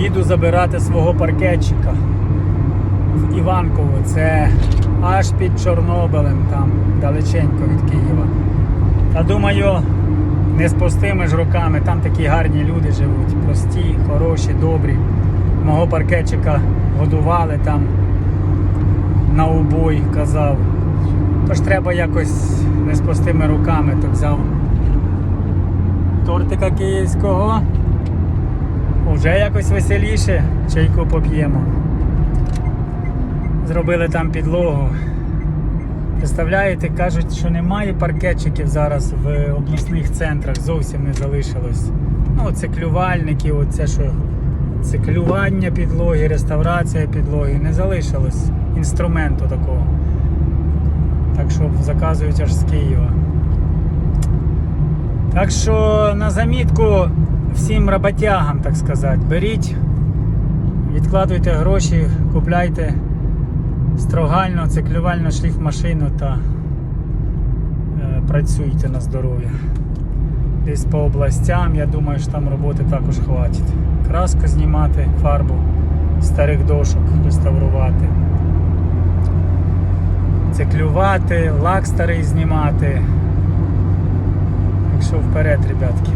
Їду забирати свого паркетчика в Іванково. Це аж під Чорнобилем, там далеченько від Києва. Та думаю, не з пустими ж руками, там такі гарні люди живуть, прості, хороші, добрі. Мого паркетчика годували там на убой, казав. Тож треба якось не з пустими руками, то взяв тортика київського. Уже якось веселіше, чайку поп'ємо. Зробили там підлогу. Представляєте, кажуть, що немає паркетчиків зараз в обласних центрах, зовсім не залишилось. Ну, циклювальники, оце що циклювання підлоги, реставрація підлоги, не залишилось інструменту такого. Так що заказують аж з Києва. Так що на замітку всім роботягам, так сказати, беріть, відкладуйте гроші, купляйте строгальну, циклювальну шліфмашину та е, працюйте на здоров'я. Десь по областям, я думаю, що там роботи також хватить. Краску знімати, фарбу старих дошок реставрувати. Циклювати, лак старий знімати. Так що вперед, ребятки.